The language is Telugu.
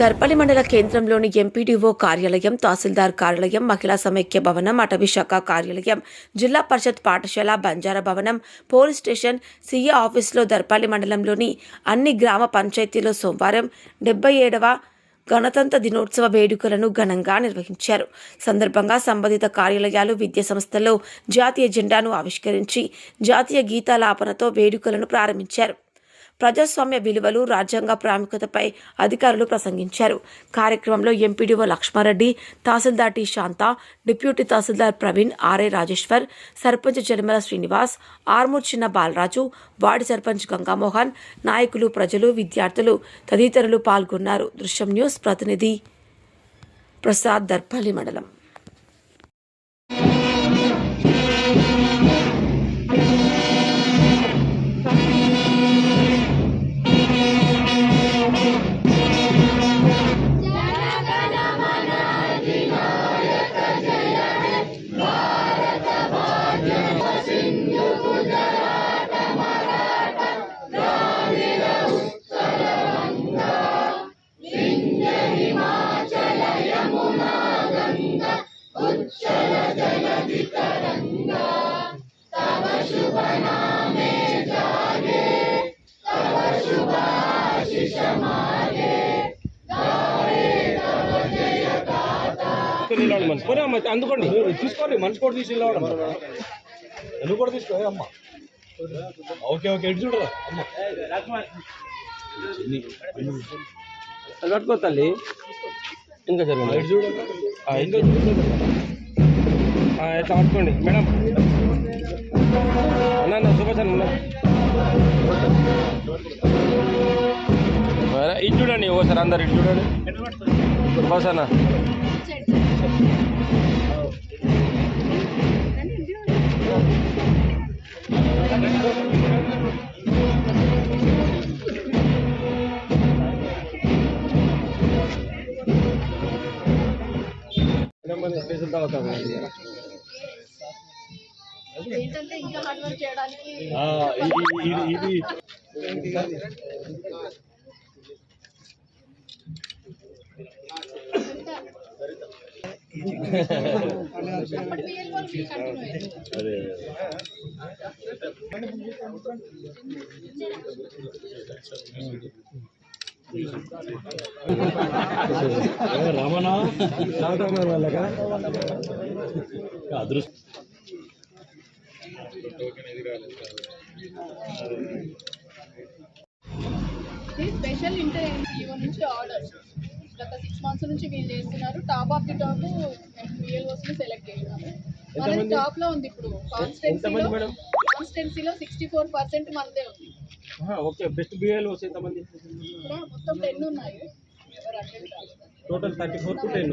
దర్పల్లి మండల కేంద్రంలోని ఎంపీడీఓ కార్యాలయం తహసీల్దార్ కార్యాలయం మహిళా సమైక్య భవనం అటవీ శాఖ కార్యాలయం జిల్లా పరిషత్ పాఠశాల బంజారా భవనం పోలీస్ స్టేషన్ సీఏ ఆఫీసులో దర్పల్లి మండలంలోని అన్ని గ్రామ పంచాయతీలో సోమవారం డెబ్బై ఏడవ గణతంత్ర దినోత్సవ వేడుకలను ఘనంగా నిర్వహించారు. సందర్భంగా సంబంధిత కార్యాలయాలు విద్యా సంస్థల్లో జాతీయ జెండాను ఆవిష్కరించి జాతీయ గీతాలాపనతో వేడుకలను ప్రారంభించారు. ప్రజాస్వామ్య విలువలు రాజ్యాంగ ప్రాముఖ్యతపై అధికారులు ప్రసంగించారు. కార్యక్రమంలో M P D O Lakshma Reddy tahsildar T Shanta deputy tahsildar Praveen R A Rajeshwar sarpanch Janamala Srinivas Armoor Chinna Balaraju ward sarpanch Ganga Mohan నాయకులు ప్రజలు విద్యార్థులు తదితరులు పాల్గొన్నారు. దృశ్యం న్యూస్ ప్రతినిధి ప్రసాద్ దర్పల్లి మండలం. తీసుకొని మనిషి పోనీ అమ్మ అందుకోండి తీసుకోండి మనిషి కూడా తీసి వెళ్ళాడు నువ్వు కూడా తీసుకో ఏ అమ్మ ఓకే ఓకే ఎటు చూడరా అమ్మ అది పట్టుకో తల్లి ఇంకా జరగండి ఎటు చూడు ఆ, ఇంకా చూడు ఆ, అయితే పట్టుకోండి మేడం అన్న అన్న సుభాష్ అన్న మరి ఇటు చూడండి ఓసారి అందరు ఇటు చూడండి సుభాష్ అన్న స్పెషల్ తర్వాత ఏంటంటే ఇంకా హార్డ్ వర్క్ చేయడానికి ఇది అప్పటి పిఎల్ వాళ్ళు కంటిన్యూ అయ్యారు అదే రమణ సాగుతారు వాళ్ళగా అదృష్టం ఇది స్పెషల్ ఇంటర్వ్యూ నుంచి ఆర్డర్ గత సిక్స్ మంత్స్ నుంచి వీళ్ళు చేస్తున్నారు. టాప్ ఆఫ్ ది టాప్ పిఎల్ఓస్ని సెలెక్ట్ చేసినారు మనది టాప్లో ఉంది ఇప్పుడు. కాన్స్టెన్సీలో? కాన్స్టెన్సీలో సిక్స్టీ ఫోర్ పర్సెంట్ మనదే ఉంది. ఓకే. బెస్ట్ బిఏలు వస్తే ఎంతమంది? ఇక్కడ మొత్తం టెన్ ఉన్నాయి. ఎవరు అటెండ్ కాలేదు total thirty four to ten